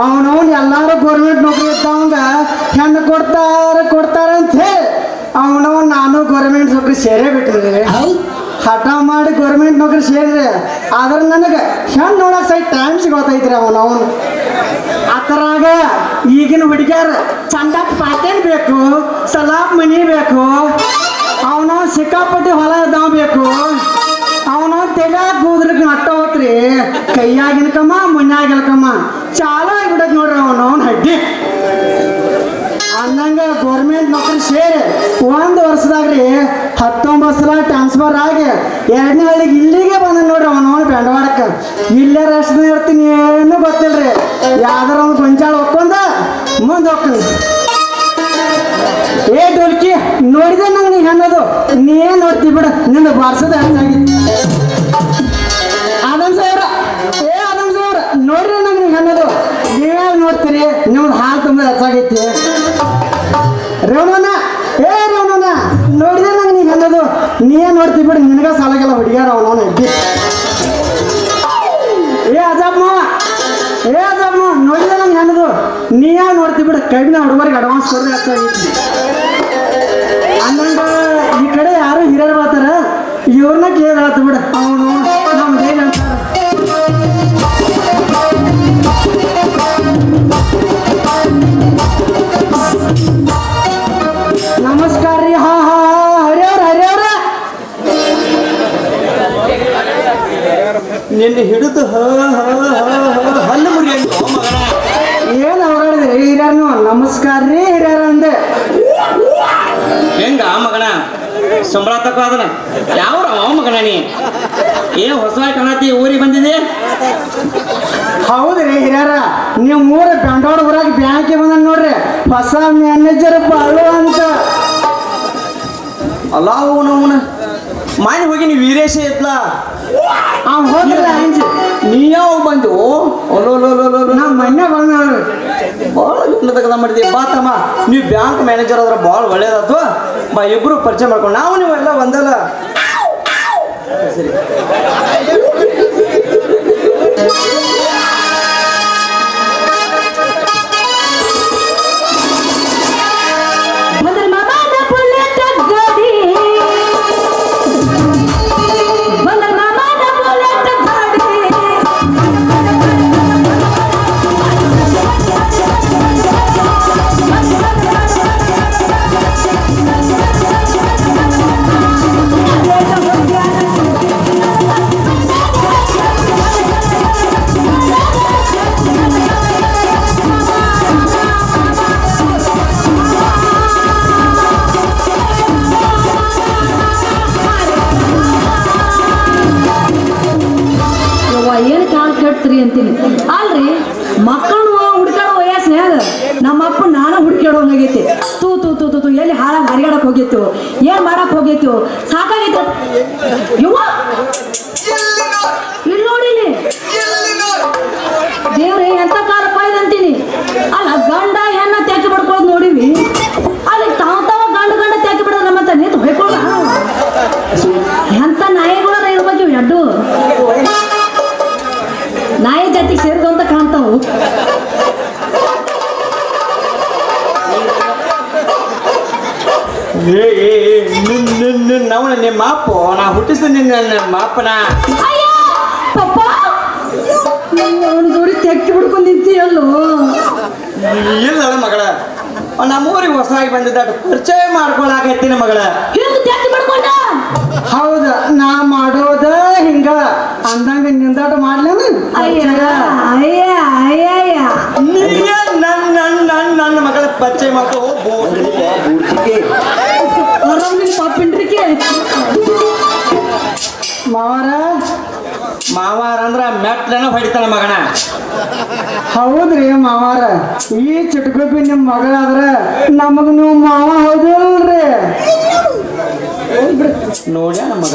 ಅವನವನ್ ಎಲ್ಲಾರು ಗೌರ್ಮೆಂಟ್ ನೌಕರಿ ಇದ್ದವಂಗ ಹೆಣ್ಣು ಕೊಡ್ತಾರ ಕೊಡ್ತಾರ ಅಂತ ಹೇಳಿ ಅವನು ನಾನು ಗೌರ್ಮೆಂಟ್ ನೌಕರಿ ಸೇರೇ ಬಿಟ್ಟಿದ್ರಿ ಹಠ ಮಾಡಿ ಗೌರ್ಮೆಂಟ್ ನೌಕರಿ ಸೇರಿದ್ರೆ ಆದ್ರೆ ನನಗೆ ಹೆಣ್ಣು ನೋಡಕ್ ಸೈ ಟೈಮ್ ಸಿಗೋತೈತ್ರಿ ಅವನವನು ಅದರಾಗ ಈಗಿನ ಹುಡುಗ್ಯಾರ ಚಂದ ಪಾತೇನ್ ಬೇಕು ಸಲಾಬ್ ಮನಿ ಬೇಕು ಅವನ ಸಿಕ್ಕಾಪಟ್ಟಿ ಹೊಲ ಇದ್ದಾವ ಬೇಕು ಅವನ ತೆಗ್ಯಾಕ ಕೂದ್ಲಿಕ್ಕೆ ನಟ್ಟ ಹೋತ್ರಿ ಕೈಯಾಗಿನ ಕಮ್ಮ ಮುನ್ಯಾಗಿನ ಕಮ್ಮ. ಚಾಲು ಆಗ್ಬಿಡಕ್ ನೋಡ್ರಿ ಅವನು, ಅವನ ಹಡ್ಡಿ ಅಂದಂಗ ಗೌರ್ಮೆಂಟ್ ನೌಕರಿ ಸೇರಿ ಒಂದು ವರ್ಷದಾಗ್ರಿ ಹತ್ತೊಂಬತ್ತು ಸಲ ಟ್ರಾನ್ಸ್ಫರ್ ಆಗಿ ಎರಡನೇ ಹಳ್ಳಿಗೆ ಇಲ್ಲಿಗೆ ಬಂದ ನೋಡ್ರಿ ಅವನು ಬೆಂಡವಾಡಕ್ಕೆ ಇಲ್ಲೇ ರಷ್ಟ ಇರ್ತೀನಿ, ಏನು ಗೊತ್ತಿಲ್ರಿ. ಯಾವ್ದಾರ ಒಂದು ಗೊಂಜಾಳ ಹೊಕ್ಕೊಂಡ ಮುಂದೆ ಹೋಗ್ತೀನಿ ಏ ಡೋಲ್ಕಿ ನೋಡಿದೆ ನಂಗೆ ನೀ ಅನ್ನೋದು ನೀ ನೋಡ್ತಿ ಬಿಡು ನಿನ್ನ ಬಾರ್ಸದ ಹೆಚ್ಚಾಗಿತ್ತು ಕೈಬಿನ ಹುಡುಗರಿಗೆ ಅಡ್ವಾನ್ಸ್ ಕೊಡ್ರಿ ಹೆಚ್ಚಾಗೈತಿ ಹಂಗಂಗ ಈ ಕಡೆ ಯಾರು ಹಿರಿಯರು ಬರ್ತಾರ? ಇವ್ರನ್ನ ಕೇಳಾತ ಬಿಡ. ಅವನು ನಮ್ದು ಏನು ಅಂತಾರ ನಮಸ್ಕಾರ ರೀ. ಹಾ ಹಾ ನಿನ್ನ ಹಿಡಿದು ಹ ಹ ಹ ಹ. ಸಂಬಳ ತಕೋ ಅದನ್ನ. ಯಾವ ಮಗನ ನೀ? ಏನ್ ಹೊಸ ಕಾಣತಿ ಊರಿಗೆ ಬಂದಿದೆ ಹೌದ್ರಿ ಹಿರಿಯರ ನೀವು ಮೂರ ಬಂಡವಾಳ ಊರಾಗ ಬ್ಯಾಂಕಿಗೆ ಬಂದ ನೋಡ್ರಿ. ಹೊಸ ಮ್ಯಾನೇಜರ್ ಬಾಳು ಅಂತ. ಅಲ್ಲ ಅವನವನ ಮಾನಿ ಹೋಗಿ ನೀ ವೀರೇಶ ಇತ್ಲ ಅವ್ ಹೋಗಿಲ್ಲ ಅಂಜಿ. ನೀ ಯಾವ ಬಂದು ನಾ ಮೊನ್ನೆ ಬಂದ ಭಾಳ ತಗದ ಮಾಡಿದ್ವಿ ಬಾ ತಮ್ಮ, ನೀವು ಬ್ಯಾಂಕ್ ಮ್ಯಾನೇಜರ್ ಆದ್ರೆ ಭಾಳ ಒಳ್ಳೇದಾತು. ಬಾ, ಇಬ್ರು ಪರಿಚಯ ಮಾಡ್ಕೊಂಡು. ನಾವು ನೀವೆಲ್ಲ ಒಂದಲ್ಲ. ಸರಿ. ಮಾಪನ. ನಿನ್ನ ನಿಮ್ಮ ಅಪ್ಪನ ಅಯ್ಯ ಪಪ್ಪ. ಅವನ ಜೋಡಿ ತೆಕ್ಕಿ ಬಿಡ್ಕೊಂಡು ನಿಂತೀಯಲ್ಲೋ ಇಲ್ಲ ಮಗಳ. ನಮ್ಮೂರಿಗೆ ಹೊಸದಾಗಿ ಬಂದಿದ್ದ ಪರಿಚಯ ಮಾಡ್ಕೊಳಕೈತಿನ ಮಗಳ. ಹಿಂಗ್ ತೆಕ್ಕಿ ಬಿಡ್ಕೊಂಡ ಹೌದ ನಾ ಮಾಡೋದ ಹಿಂಗ. ಅಂದಂಗ ನಿಂದಾಟ ಮಾಡ್ಲೇನು? ಅಯ್ಯ ಅಯ್ಯ ಅಯ್ಯ ಅಯ್ಯ. ನನ್ನ ನನ್ನ ನನ್ನ ನನ್ನ ಮಗಳ ಪರಿಚಯ ಮಾಡ್ಕೊ ನಿನ್ ಪಾಪಿಂಡ್ರಿಕೆ ಮಾವಾರ ಮಾವಾರ ಅಂದ್ರ ಮೆಟ್ಲನ ಹೊಡಿತಾನ ಮಗನ. ಹೌದ್ರಿ ಮಾವಾರ ಈ ಚಿಟ್ಕೊಬ್ಬಿ ನಿಮ್ ಮಗಳಾದ್ರ ನಮಗ್ ನೀವು ಮಾವ ಹೌದಲ್ರಿ? ನೋಡ್ಯಾನ ಮಗ.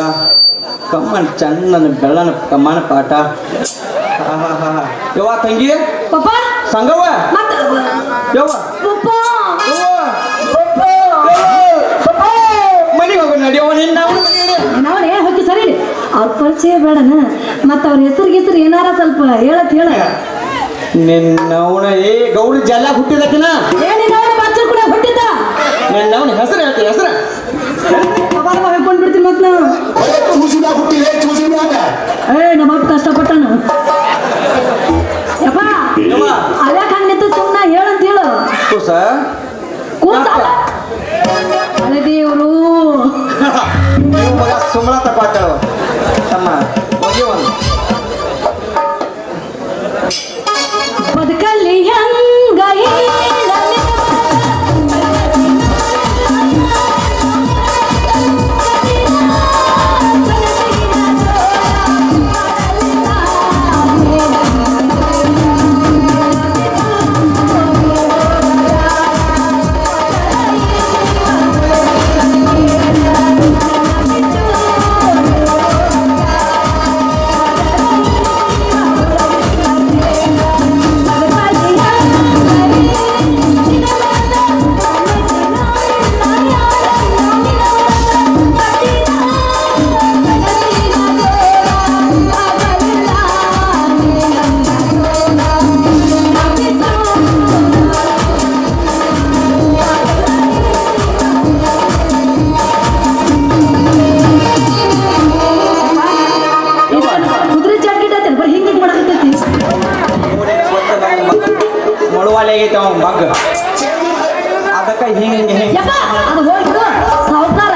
ಕಮ್ಮನ್ ಚಂದನ ಬೆಳ್ಳನ ಕಮ್ಮನ ಪಾಠ. ಯವ್ವ ತಂಗಿ? ಸಂಗವ್ವ? ಯವ್ವ? ನಾವ್ ಏನ್ ಹೋಗಿ ಸರಿ. ಅವ್ರ ಪರಿಚಯ ಬೇಡನ. ಮತ್ತ ಅವ್ರ ಹೆಸರು ಹೆಸರು ಏನಾರ ಸ್ವಲ್ಪ ಹೇಳತ್ ಹೇಳ. ನಿನ್ನವನ ಏ ಗೌರಿ ಜಲ ಹುಟ್ಟಿದಕ್ಕಿನ? ಬಚ್ಚರ್ ಕೂಡ ಹುಟ್ಟಿದ್ದ? ನಿನ್ನವನ ಹೆಸರು ಹೇಳ್ತಿ ಹೆಸರು. ಕಬಾರ ಹೇಳ್ಕೊಂಡ್ ಬಿಡ್ತೀನಿ ಮತ್ ನಾವು ಏ ನಮ್ಮಪ್ಪ ಕಷ್ಟಪಟ್ಟಣ ಯಪ್ಪ ಅಲ್ಲ ಕಣ್ಣಿತ್ತು ಸುಮ್ಮನೆ ಹೇಳಂತ ಹೇಳು ಕೂಸ ಕೂಸ ಮಗ ಸುಮ್ಮನ ತಪ್ಪಾತಾಳ ತಮ್ಮ ಹೋಗಿ ಮಳುವಾಲೆ ಆಗೈತೆ ಅವ ಮಗ್ಗ. ಅದಕ್ಕೆ ಹಿಂಗೆ ಹಿಂಗೆ ಹಿಂಗೆ. ಯಪ್ಪ ಅದು ಹೋಯ್ತು ಸಾವುಕಾರ?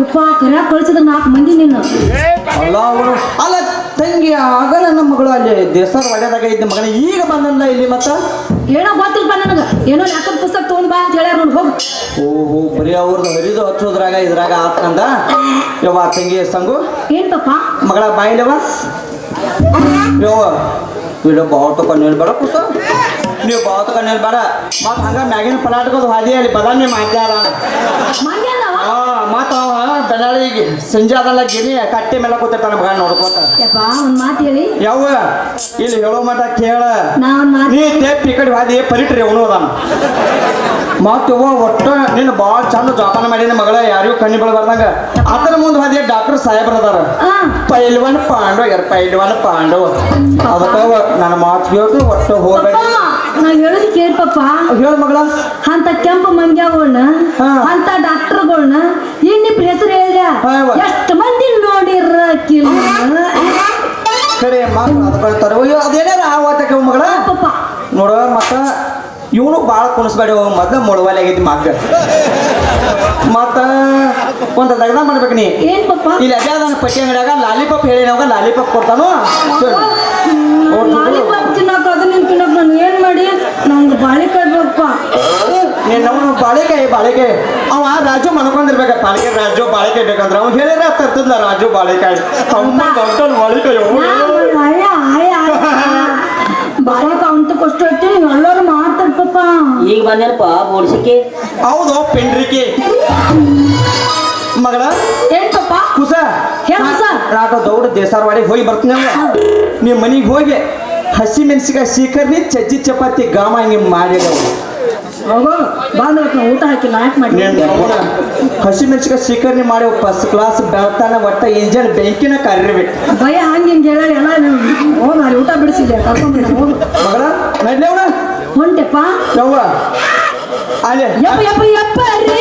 ಯಪ್ಪ ಕರ್ಯಾಕ ಕಳ್ಸಿದ್ರ ನಾಲ್ಕು ಮಂದಿ ನಿನ್ನ. ಅಲ್ಲ ಅವರು. ಅಲ್ಲ ತಂಗಿ ಆಗ ನನ್ನ ಮಗಳು ಅಲ್ಲಿ ದೇಸಾರ ಒಡೆದಾಗ ಇದ್ದ ಮಗನ. ಈಗ ಬಂದಲ್ಲ ಇಲ್ಲಿ ಮತ್ತ? ಏನೋ ಗೊತ್ತಿಲ್ಲ ನನಗ. ಏನೋ ಲೆಕ್ಕದ ಪುಸ್ತಕ ತಗೊಂಡ್ ಬಾ ಅಂತ ಹೇಳ್ಯಾರ ನೋಡಿ ಹೋಗು. ಓಹೋ ಬರೀ ಅವ್ರದ್ದು ಹರಿದು ಹಚ್ಚೋದ್ರಾಗ ಇದ್ರಾಗ ಆತಂದ ಯವ್ವ ತಂಗಿ ಸಂಗು. ಏನ್ ಪಪ್ಪ ಮಗಳ ಬಾಯಿಲವ ಯವ್ವ ಇಲ್ಲ ಬಾವುಟ ಕಣ್ಣೀರು ಬೇಡ ಕೂತ ನೀವು ಬಾವುಟ ಕಣ್ಣೀರು ಬರ ಮತ್ತೆ ಹಂಗ ಮ್ಯಾಗಿನ ಪಲಾಟ್ಕೋದು ಹಾದಿ ಅಲ್ಲಿ ಬದಾಮಿ ಮಾಡ್ಯಾರ ಮತ್ತ ಅವ ಬೆಳಾಳಿಗೆ ಸಂಜೆ ಅದಲ್ಲ ಗಿರಿ ಕಟ್ಟಿ ಮೇಲೆ ಕೂತಿರ್ತಾನ ಮಗ ನೋಡ್ಕೋತ. ಯಪ್ಪ ಒಂದ್ ಮಾತು ಹೇಳಿ. ಯವ್ವ ಇಲ್ಲಿ ಹೇಳೋ ಮಟ ಕೇಳ. ನಾ ತೆಪ್ಪ ಈ ಕಡೆ ಹಾದಿ ಪರಿಟ್ರಿ ಅವನು ಅದಾನ. ಮತ್ತವ್ವ ಒಟ್ಟು ನಿನ್ನ ಭಾಳ ಚಂದ ಜೋಪಾನ ಮಾಡಿನ ಮಗಳ ಯಾರಿಗೂ ಕಣ್ಣಿ ಬೆಳಬಾರ್ದಂಗ. ಅದರ ಮುಂದೆ ಹಾದಿ ಡಾಕ್ಟರ್ ಸಾಹೇಬ್ರ ಅದಾರ. ಪೈಲ್ವನ್ ಪಾಂಡವ ಯಾರ ಪೈಲ್ವನ್ ಪಾಂಡವ. ಅದಕ್ಕ ನನ್ನ ಮಾತು ಕೇಳ್ತು ಒಟ್ಟು ಪಪ್ಪ ಹೋಗ್ಬೇಡಿ ನಾ ಹೇಳೋದು ಕೇಳಿ ಪಪ್ಪ ಹೇಳ ಮಗಳ. ಅಂತ ಕೆಂಪು ಮಂಗ್ಯಾಗಳ್ನ ಹಾ. ಅಂತ ಡಾಕ್ಟರ್ಗಳನ್ನ ಇನ್ನಿಬ್ರು ಹೆಸರು ಹೇಳಿದ. ಎಷ್ಟು ಮಂದಿ ನೋಡಿರ ಕಿಲ್ ಕರೆ ಮಾತು ಅದಕ್ಕೆ ಹೇಳ್ತಾರೆ ಅಯ್ಯೋ ಅದೇನಾರ ಆ ವಾತಕ್ಕೆ ಮಗಳ? ಪಪ್ಪ ನೋಡ ಮತ್ತ ಇವನು ಭಾಳ ಕುಣಿಸ್ಬೇಡಿ. ಮದ್ದ ಮೊಳವಾಲಿ ಆಗೈತಿ ಮಗ್ಗ ಮತ್ತ ಒಂದ್ ದಗ್ದ ಮಾಡ್ಬೇಕು ನೀ. ಇಲ್ಲಿ ಅದೇ ಪಟ್ಟಿ ಅಂಗಡಿಯಾಗ ಲಾಲಿಪಾಪ್ ಹೇಳಿನವಾಗ ಲಾಲಿಪಾಪ್ ಕೊಡ್ತಾನು? ಲಾಲಿಪಾಪ್ ತಿನ್ನಕ ಅದನ್ನ ತಿನ್ನಕ ನಾನು ಏನ್ ಮಾಡಿ? ನಂಗೆ ಬಾಳೆಕಾಯಿ ಬೇಕಪ್ಪ. ನಿನ್ನವನು ಬಾಳೆಕಾಯಿ ಬಾಳೆಕಾಯಿ ಅವ ರಾಜು ಮನ್ಕೊಂಡಿರ್ಬೇಕ ಬಾಳಿಕೆ ರಾಜು ಬಾಳೆಕಾಯಿ ಬೇಕಂದ್ರೆ ಅವ್ನು ಹೇಳಿರ ತರ್ತಿದ್ಲ ರಾಜು ಬಾಳೆಕಾಯಿ ಅಮ್ಮ ದೊಡ್ಡ ಬಾಳಿಕಾಯಿ ಅವ್ನು. ಬಾಳಿಕಾಯಿ ಅಂತ ಕಷ್ಟ ಐತಿ ಎಲ್ಲರೂ ಮಾತಾಡ್ತಪ್ಪ ಈಗ ಬಂದೇನಪ್ಪ ಬೋಡ್ಸಿಕೆ ಹೌದು ಪೆಂಡ್ರಿಕೆ. ಮಗಳ? ಕುಸ. ಹೇಳು ಕುಸ. ರಾಟ ದೌಡ ದೇಸಾರವಾಡಿಗೆ ಹೋಗಿ ಬರ್ತೀನಿ ನಿಮ್ಮ ಮನೆಗೆ ಹೋಗಿ ಹಸಿ ಮೆಣಸಿಕಾಯಿ ಸೀಕರ್ನಿ ಚಜ್ಜಿ ಚಪಾತಿ ಗಾಮ ಹಿಂಗೆ ಮಾಡಿ ಹೋಗೋ. ಬಂದ್ ಊಟ ಹಾಕಿ ಮಾಡಿ ಹಸಿ ಮೆಣಸಿಕಾಯಿ ಸೀಕರ್ನಿ ಮಾಡಿ ಫಸ್ಟ್ ಕ್ಲಾಸ್ ಬೆಳ್ತಾನ ಒಟ್ಟ ಇಂಜನ್ ಬೆಂಕಿನ ಕರಿಬೇಕು ಭಯ ಹಂಗೆ ಹಿಂಗೆ ಹೇಳಿ ಎಲ್ಲ ಹೋಗ ಅಲ್ಲಿ ಊಟ ಬಿಡಿಸಿದ್ದೆ ಕರ್ಕೊಂಡ್ಬಿಡ ಹೋಗು. ಮಗಳ ನಡ್ಲೇವಣ ಹೊಂಟೆಪ್ಪ. ಯವ್ವ. ಅಲ್ಲೇ. ಯಪ್ಪ ಯಪ್ಪ ಯಪ್ಪ ರೀ.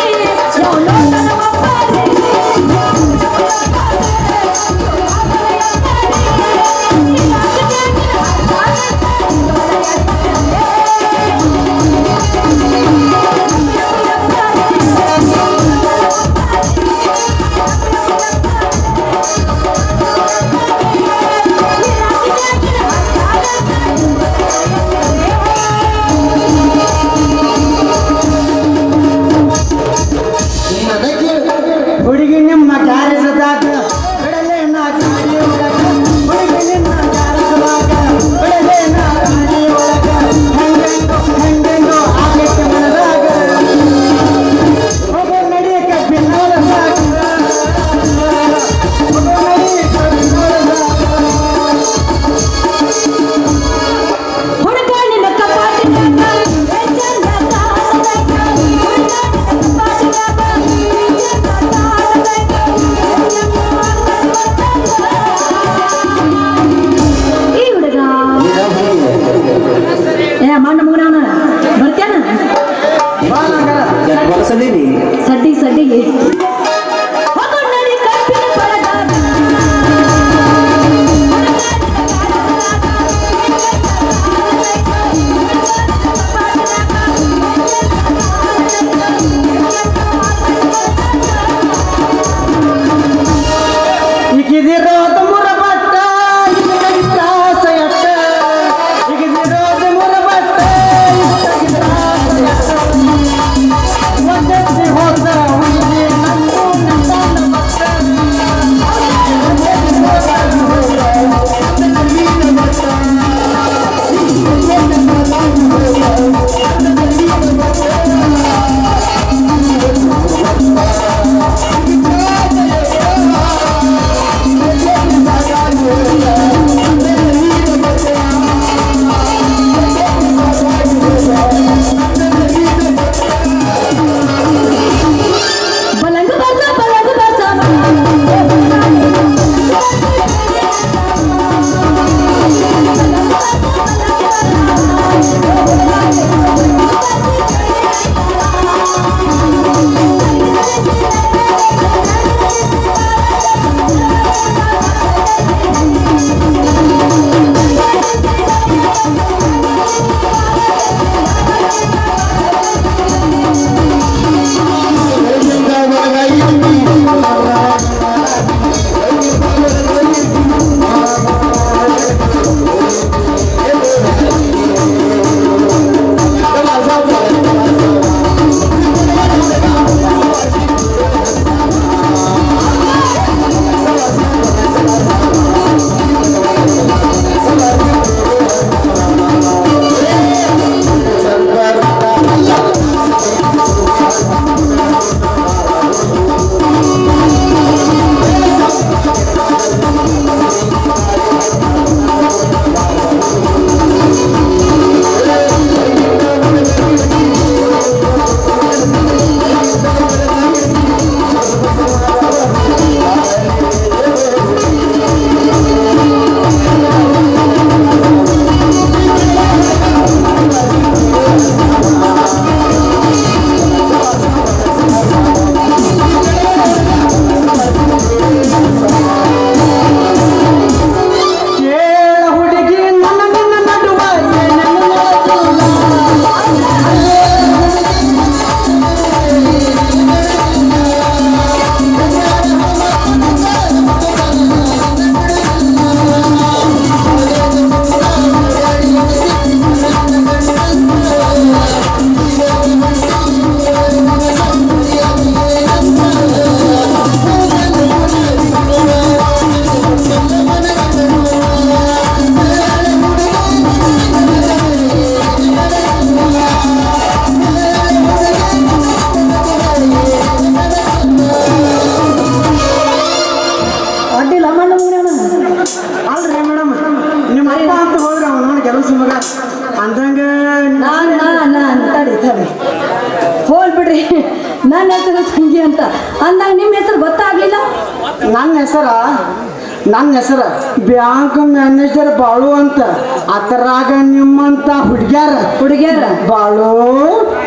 ನಿಮ್ಮಂತ ಹುಡುಗ್ಯಾರ? ಹುಡುಗ್ಯಾರ? ಬಾಳು.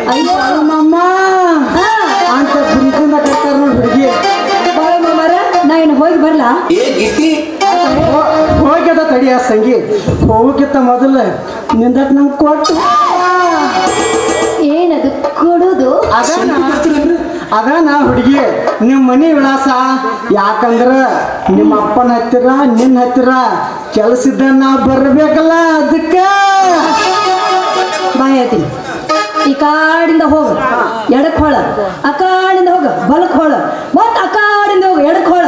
ಅಯ್ಯೋ. ಮಮ್ಮ ಹಾ. ಅಂತ ಪ್ರೀತಿಯಿಂದ ಕರ್ತಾರ ನೋಡಿ ಹುಡುಗಿ. ಬಾಳ ನಾ ಇನ್ನು ಹೋಗಿ ಬರ್ಲಾ? ಹೋಗ್ಯದ ತಡಿಯ ಸಂಗಿ. ಹೋಗಕ್ಕಿಂತ ಮೊದಲು ನಿಂದಟ್ ನಂಗೆ ಕೊಟ್ಟು ಏನದು ಕೊಡೋದು? ಅದಾನ ನಾ ಹುಡುಗಿ ನಿಮ್ಮ ಮನೆ ವಿಳಾಸ ಯಾಕಂದ್ರ ನಿಮ್ಮ ಅಪ್ಪನ ಹತ್ತಿರ ನಿನ್ನ ಹತ್ತಿರ ಕೆಲಸದ ನಾ ಬರ್ಬೇಕಲ್ಲ ಅದಕ್ಕೆ ಬಾಯ್ ಹೇಳ್ತೀನಿ. ಈ ಕಾಡಿಂದ ಹೋಗು ಎಡಕ್ ಹೊಳ. ಆ ಕಾಡಿಂದ ಹೋಗ ಬಲಕ್ ಹೊಳ. ಮತ್ ಆ ಕಾಡಿಂದ ಹೋಗ ಎಡಕ್ ಹೊಳ.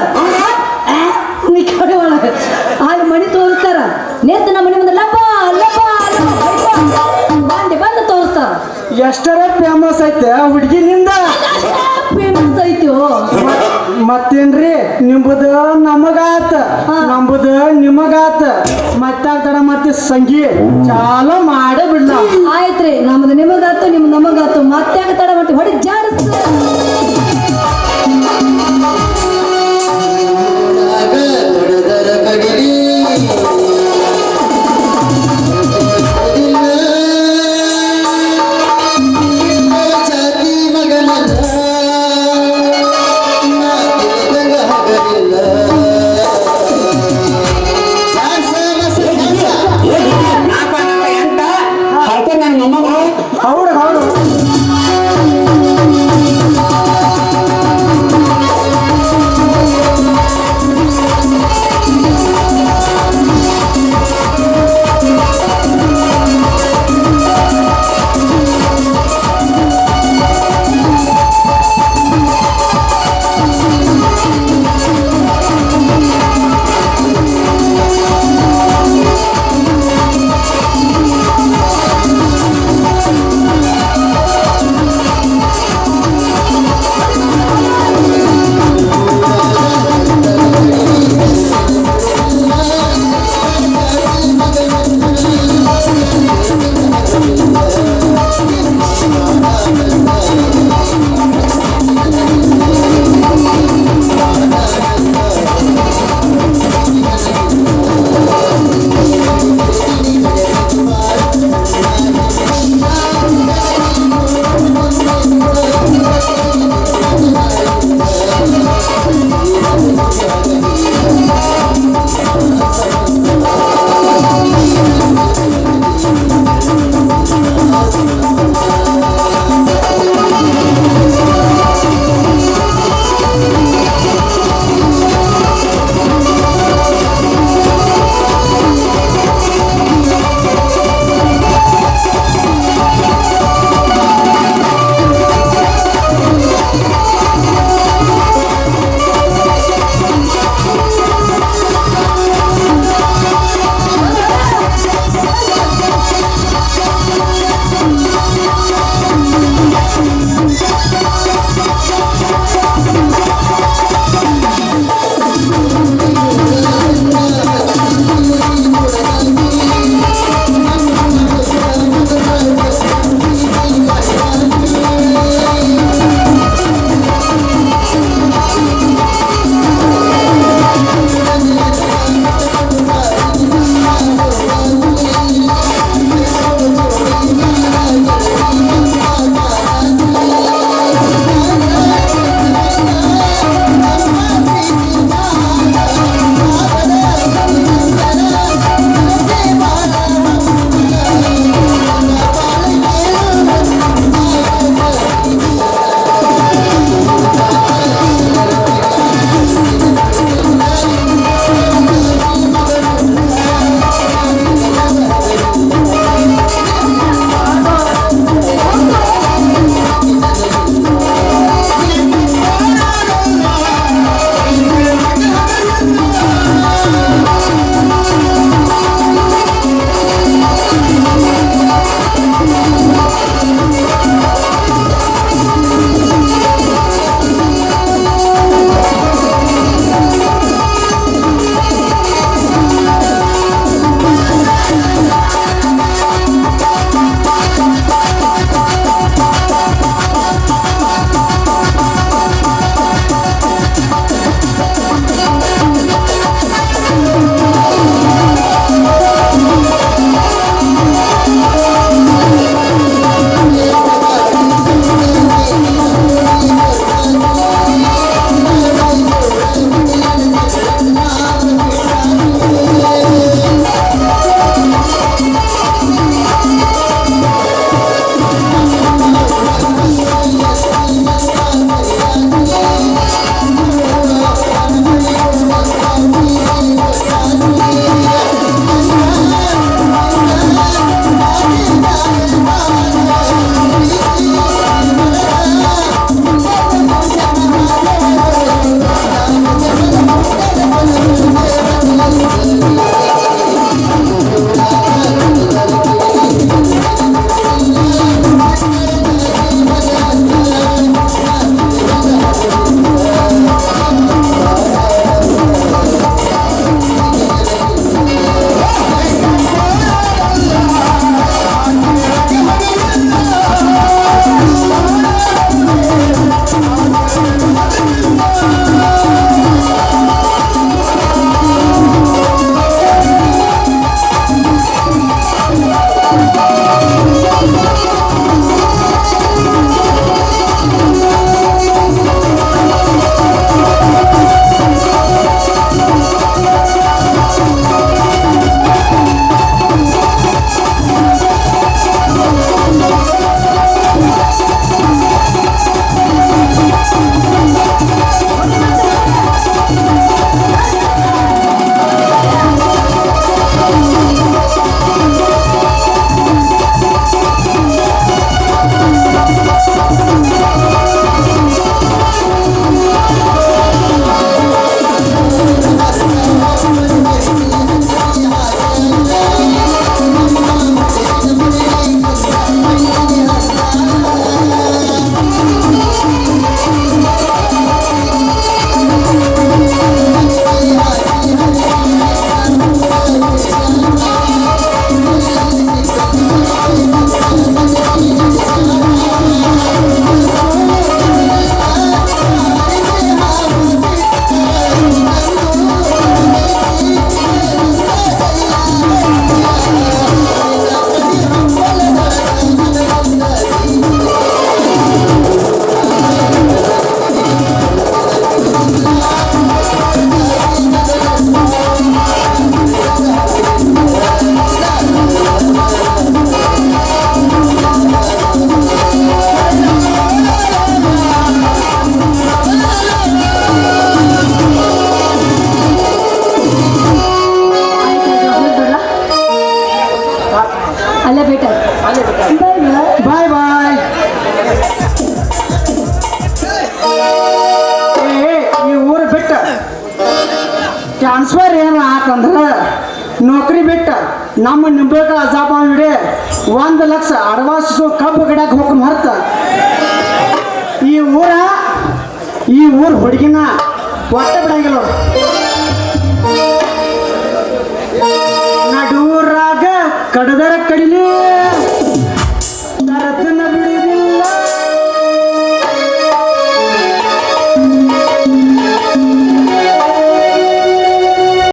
ಮಣಿ ತೋರಿಸ್ತಾರ. ನೇತ ನಮ್ಮ ಮನೆ ಮುಂದೆ ಲಪ್ಪ ಲಪ್ಪ ಬಂದೆ ಬಂದು ತೋರಿಸ್ತಾರ. ಎಷ್ಟರ ಫೇಮಸ್ ಐತೆ ಹುಡುಗಿನಿಂದ ಹುಡುಗಿ ನಿಂದ. ಫೇಮಸ್ ಐತೋ ಮತ್ತೇನ್ರಿ ನಿಂಬುದ ನಮಗಾತ. ನಂಬುದ ನಿಮಗಾತ. ಮತ್ತಾಗ್ತಾರ ಮತ್ತೆ ಸಂಗಿ ಚಾಲು ಮಾಡ ಬಿಡ್ಲ. ಆಯ್ತ್ರಿ ನಮ್ದು ನಿಮಗಾತು ನಿಮ್ ನಮಗಾತು. ಮತ್ತೆ ತಡ ಮತ್ತೆ ಹೊಡಿ ಜಾಡಿಸ್ ಅಲ್ಲೇ ಬೆಟರ್ ಬಾಯ್ ಬಾಯ್ ಈ ಊರು ಬಿಟ್ಟ. ಟ್ರಾನ್ಸ್ಫರ್ ಏನು ಆತಂದ್ರೆ? ನೌಕರಿ ಬಿಟ್ಟ. ನಮ್ಮ ನಿಂಬಳಕ ಅಜಾಪ ಹಿಡಿ ಒಂದು ಲಕ್ಷ ಅಡ್ವಾನ್ಸ್ ಕಬ್ಬು ಗಿಡಕ್ಕೆ ಹೋಗಿ ಮರ್ತ ಈ ಊರ, ಈ ಊರು ಹುಡುಗಿನ ಒಟ್ಟ ಬಿಡಂಗಿಲ್ಲ ಕಡದರ ಕಡಿಲಿ!